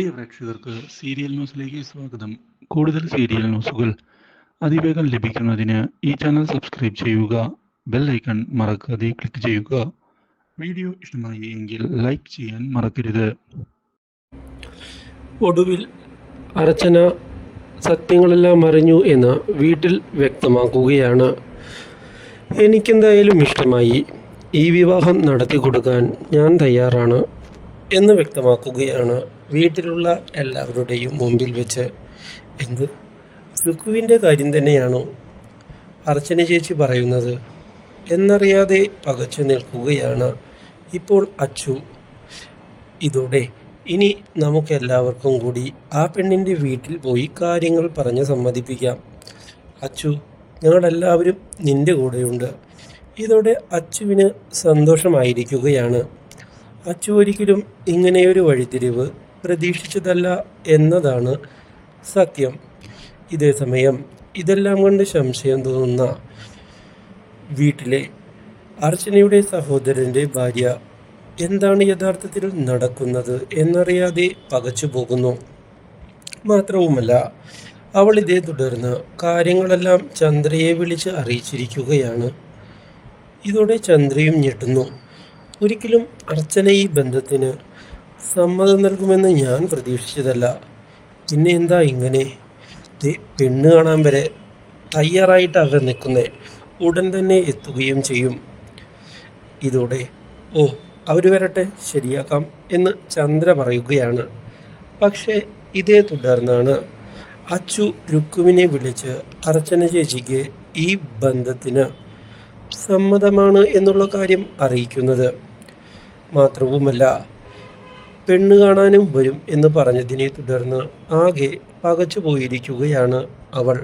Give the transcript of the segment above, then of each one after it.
പ്രിയ പ്രേക്ഷകർക്ക് സീരിയൽ ന്യൂസിലേക്ക് സ്വാഗതം. കൂടുതൽ സീരിയൽ ന്യൂസുകൾ അതിവേഗം ലഭിക്കുന്നതിന് ഈ ചാനൽ സബ്സ്ക്രൈബ് ചെയ്യുക ബെൽ ഐക്കൺ മറക്കാതെ ക്ലിക്ക് ചെയ്യുക. വീഡിയോ ഇഷ്ടമായി എങ്കിൽ ലൈക്ക് ചെയ്യാൻ മറക്കരുത്. ഒടുവിൽ അർച്ചന സത്യങ്ങളെല്ലാം അറിഞ്ഞു എന്ന് വീട്ടിൽ വ്യക്തമാക്കുകയാണ്. എനിക്കെന്തായാലും ഇഷ്ടമായി. ഈ വിവാഹം നടത്തി കൊടുക്കാൻ ഞാൻ തയ്യാറാണ്. എന്ന് വ്യക്തമാക്കുകയാണ് വീട്ടിലുള്ള എല്ലാവരുടെയും മുമ്പിൽ വെച്ച്. എന്ത്? സുഖുവിന്റെ കാര്യം തന്നെയാണോ? അർച്ചന ചേച്ചി പറയുന്നത് എന്നറിയാതെ പകച്ചു നിൽക്കുകയാണ് ഇപ്പോൾ അച്ചു. ഇതോടെ ഇനി നമുക്കെല്ലാവർക്കും കൂടി ആ പെണ്ണിന്റെ വീട്ടിൽ പോയി കാര്യങ്ങൾ പറഞ്ഞ് സമ്മതിപ്പിക്കാം. അച്ചു ഞങ്ങളെല്ലാവരും നിന്റെ കൂടെയുണ്ട്. ഇതോടെ അച്ചുവിന് സന്തോഷമായിരിക്കുകയാണ്. അച്ചു ഒരിക്കലും ഇങ്ങനെയൊരു വഴിത്തിരിവ് പ്രതീക്ഷിച്ചതല്ല എന്നതാണ് സത്യം. ഇതേ സമയം ഇതെല്ലാം കൊണ്ട് സംശയം തോന്നുന്ന വീട്ടിലെ അർച്ചനയുടെ സഹോദരന്റെ ഭാര്യ എന്താണ് യഥാർത്ഥത്തിൽ നടക്കുന്നത് എന്നറിയാതെ പകച്ചു പോകുന്നു. മാത്രവുമല്ല അവൾ ഇതേ തുടർന്ന് കാര്യങ്ങളെല്ലാം ചന്ദ്രയെ വിളിച്ച് അറിയിച്ചിരിക്കുകയാണ്. ഇതോടെ ചന്ദ്രയും ഞെട്ടുന്നു. ഒരിക്കലും അർച്ചന ഈ ബന്ധത്തിന് സമ്മതം നൽകുമെന്ന് ഞാൻ പ്രതീക്ഷിച്ചതല്ല. പിന്നെ എന്താ ഇങ്ങനെ? പെണ്ണ് കാണാൻ വരെ തയ്യാറായിട്ട് അവർ നിൽക്കുന്നേ. ഉടൻ തന്നെ എത്തുകയും ചെയ്യും. ഇതോടെ ഓ അവർ വരട്ടെ ശരിയാക്കാം എന്ന് ചന്ദ്ര പറയുകയാണ്. പക്ഷേ ഇതേ തുടർന്നാണ് അച്ചു രുക്കുവിനെ വിളിച്ച് അർച്ചന ചേച്ചിക്ക് ഈ ബന്ധത്തിന് സമ്മതമാണ് എന്നുള്ള കാര്യം അറിയിക്കുന്നത്. മാത്രവുമല്ല പെണ്ണ് കാണാനും വരും എന്ന് പറഞ്ഞതിനെ തുടർന്ന് ആകെ പകച്ചു പോയിരിക്കുകയാണ് അവൾ.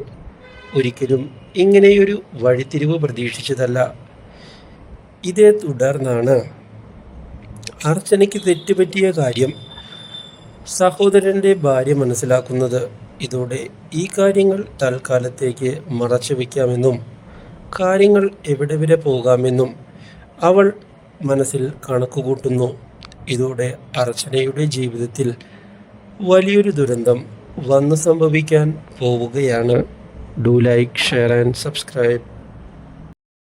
ഒരിക്കലും ഇങ്ങനെയൊരു വഴിത്തിരിവ് പ്രതീക്ഷിച്ചതല്ല. ഇതേ തുടർന്നാണ് അർച്ചനയ്ക്ക് തെറ്റുപറ്റിയ കാര്യം സഹോദരന്റെ ഭാര്യ മനസ്സിലാക്കുന്നത്. ഇതോടെ ഈ കാര്യങ്ങൾ തൽക്കാലത്തേക്ക് മറച്ചു വയ്ക്കാമെന്നും കാര്യങ്ങൾ എവിടെ വരെ പോകാമെന്നും അവൾ മനസ്സിൽ കണക്കുകൂട്ടുന്നു. ഇതോടെ അർച്ചനയുടെ ജീവിതത്തിൽ വലിയൊരു ദുരന്തം വന്നു സംഭവിക്കാൻ പോവുകയാണ്. Do like share and subscribe